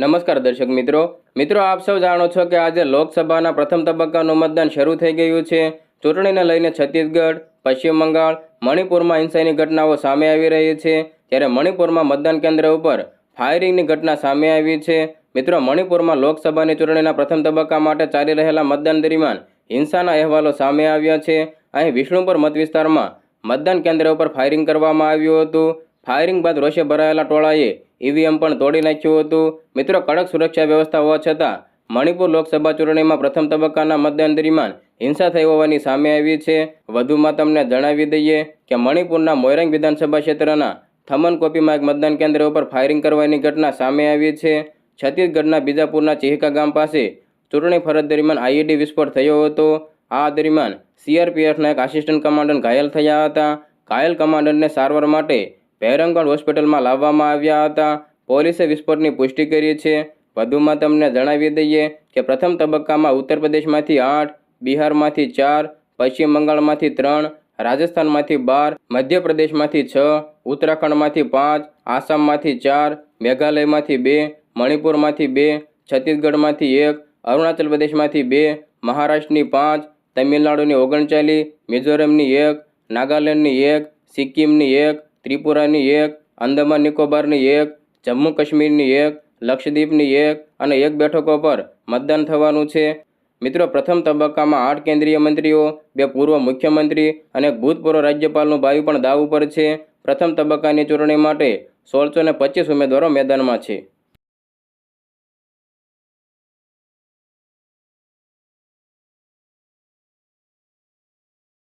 નમસ્કાર દર્શક મિત્રો. મિત્રો, આપ સૌ જાણો છો કે આજે લોકસભાના પ્રથમ તબક્કાનું મતદાન શરૂ થઈ ગયું છે. ચૂંટણીને લઈને છત્તીસગઢ, પશ્ચિમ બંગાળ, મણિપુરમાં હિંસાની ઘટનાઓ સામે આવી રહી છે. ત્યારે મણિપુરમાં મતદાન કેન્દ્ર ઉપર ફાયરિંગની ઘટના સામે આવી છે. મિત્રો, મણિપુરમાં લોકસભાની ચૂંટણીના પ્રથમ તબક્કા માટે ચાલી રહેલા મતદાન દરમિયાન હિંસાના અહેવાલો સામે આવ્યા છે. અહીં વિષ્ણુપુર મત વિસ્તારમાં મતદાન કેન્દ્ર ઉપર ફાયરિંગ કરવામાં આવ્યું હતું. ફાયરિંગ બાદ રોષે ભરાયેલા ટોળાએ ઈવીએમ પણ તોડી નાખ્યું હતું. મિત્રો, કડક સુરક્ષા વ્યવસ્થા હોવા છતાં મણિપુર લોકસભા ચૂંટણીમાં પ્રથમ તબક્કાના મતદાન દરમિયાન હિંસા થઈ હોવાની સામે આવી છે. વધુમાં તમને જણાવી દઈએ કે મણિપુરના મોયરંગ વિધાનસભા ક્ષેત્રના થમન કોપીમાં એક મતદાન કેન્દ્ર ઉપર ફાયરિંગ કરવાની ઘટના સામે આવી છે. છત્તીસગઢના બીજાપુરના ચિહિકા ગામ પાસે ચૂંટણી ફરજ દરમિયાન આઈઈડી વિસ્ફોટ થયો હતો. આ દરમિયાન સીઆરપીએફના એક આસિસ્ટન્ટ કમાન્ડન્ટ ઘાયલ થયા હતા. ઘાયલ કમાન્ડન્ટને સારવાર માટે ભેરંગગઢ હોસ્પિટલમાં લાવવામાં આવ્યા હતા. પોલીસે વિસ્ફોટની પુષ્ટિ કરી છે. વધુમાં તમને જણાવી દઈએ કે પ્રથમ તબક્કામાં ઉત્તર પ્રદેશમાંથી આઠ, બિહારમાંથી ચાર, પશ્ચિમ બંગાળમાંથી ત્રણ, રાજસ્થાનમાંથી બાર, મધ્યપ્રદેશમાંથી છ, ઉત્તરાખંડમાંથી પાંચ, આસામમાંથી ચાર, મેઘાલયમાંથી બે, મણિપુરમાંથી બે, છત્તીસગઢમાંથી એક, અરુણાચલ પ્રદેશમાંથી બે, મહારાષ્ટ્રની પાંચ, તમિલનાડુની ઓગણચાલીસ, મિઝોરમની એક, નાગાલેન્ડની એક, સિક્કિમની એક ત્રિપુરાની એક અંદમાન નિકોબારની એક, જમ્મુ કાશ્મીરની એક, લક્ષદ્વીપની એક અને એક બેઠકો પર મતદાન થવાનું છે. મિત્રો, પ્રથમ તબક્કામાં આઠ કેન્દ્રીય મંત્રીઓ, બે પૂર્વ મુખ્યમંત્રી અને ભૂતપૂર્વ રાજ્યપાલનું ભાવિ પણ દાવ ઉપર છે. પ્રથમ તબક્કાની ચૂંટણી માટે સોળસો ને પચીસ ઉમેદવારો મેદાનમાં છે.